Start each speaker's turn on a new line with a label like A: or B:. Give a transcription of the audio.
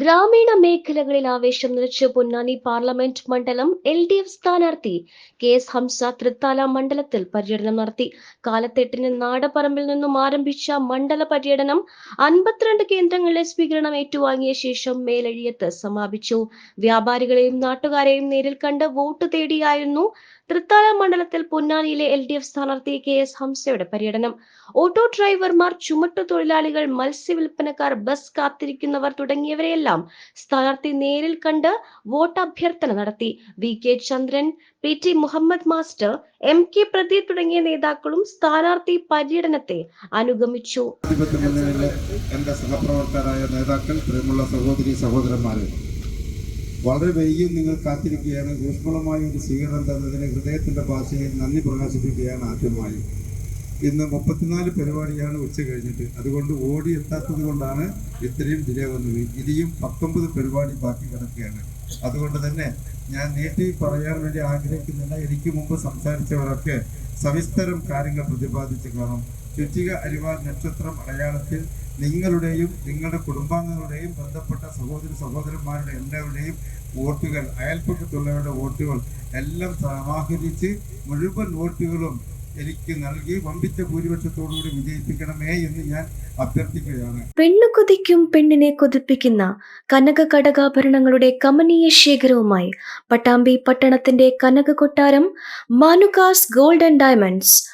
A: ഗ്രാമീണ മേഖലകളിൽ ആവേശം നിറച്ച് പൊന്നാനി പാർലമെന്റ് മണ്ഡലം എൽ ഡി എഫ് സ്ഥാനാർത്ഥി കെ എസ് ഹംസ തൃത്താല മണ്ഡലത്തിൽ പര്യടനം നടത്തി. കാലത്തെട്ടിന് നാടപ്പറമ്പിൽ നിന്നും ആരംഭിച്ച മണ്ഡല പര്യടനം അൻപത്തിരണ്ട് കേന്ദ്രങ്ങളിലെ സ്വീകരണം ഏറ്റുവാങ്ങിയ ശേഷം മേലഴിയത്ത് സമാപിച്ചു. വ്യാപാരികളെയും നാട്ടുകാരെയും നേരിൽ കണ്ട് വോട്ട് തേടിയായിരുന്നു തൃത്താല മണ്ഡലത്തിൽ പൊന്നാനിയിലെ എൽ ഡി എഫ് സ്ഥാനാർത്ഥി കെ എസ് ഹംസയുടെ പര്യടനം. ഓട്ടോ ഡ്രൈവർമാർ ചുമട്ടു തൊഴിലാളികൾ മത്സ്യ മത്സ്യവില്പനക്കാർ ബസ് കാത്തിരിക്കുന്നവർ തുടങ്ങിയവരെയെല്ലാം സ്ഥാനാർത്ഥി നേരിൽ കണ്ട് വോട്ട് അഭ്യർത്ഥന നടത്തി. V K Chandran P T Muhammad master M K Pradeep തുടങ്ങിയ നേതാക്കളും സ്ഥാനാർത്ഥി പര്യടനത്തെ അനുഗമിച്ചു.
B: എന്റെ സഹപ്രവർത്തകരായ നേതാക്കൾ പ്രിയമുള്ള സഹോദരി സഹോദരന്മാരെ വളരെ വൈകിയും നിങ്ങൾ കാത്തിരിക്കുകയാണ്. ഊഷ്മളമായ ഒരു സ്വീകരണം തന്നതിന് ഹൃദയത്തിന്റെ ഭാഷയിൽ നന്ദി പ്രകാശിപ്പിക്കുകയാണ് ആദ്യമായി. ഇന്ന് മുപ്പത്തിനാല് പരിപാടിയാണ് ഉച്ച കഴിഞ്ഞിട്ട്. അതുകൊണ്ട് ഓടി എത്താത്തത് കൊണ്ടാണ് ഇത്രയും ഡിലേ വന്നത്. ഇനിയും പത്തൊമ്പത് പരിപാടി ബാക്കി കിടക്കുകയാണ്. അതുകൊണ്ട് തന്നെ ഞാൻ നീട്ടി പറയാൻ വേണ്ടി ആഗ്രഹിക്കുന്നില്ല. എനിക്ക് മുമ്പ് സംസാരിച്ചവരൊക്കെ സവിസ്തരം കാര്യങ്ങൾ പ്രതിപാദിച്ച് കാണും. ചുറ്റിക അരിവാൾ നക്ഷത്രം അടയാളത്തിൽ നിങ്ങളുടെയും നിങ്ങളുടെ കുടുംബാംഗങ്ങളുടെയും ബന്ധപ്പെട്ട സഹോദര സഹോദരന്മാരുടെ എല്ലാവരുടെയും വോട്ടുകൾ അയൽപക്കത്തുള്ളവരുടെ വോട്ടുകൾ എല്ലാം സമാഹരിച്ച് മുഴുവൻ വോട്ടുകളും എനിക്ക് നൽകി വമ്പിച്ച ഭൂരിപക്ഷത്തോടുകൂടി വിജയിപ്പിക്കണമേ എന്ന് ഞാൻ അഭ്യർത്ഥിക്കുകയാണ്.
A: പെണ്ണു കൊതിക്കും പെണ്ണിനെ കൊതിപ്പിക്കുന്ന കനക കടകാഭരണങ്ങളുടെ കമനീയ ശേഖരവുമായി പട്ടാമ്പി പട്ടണത്തിന്റെ കനക കൊട്ടാരം Manukas gold and diamonds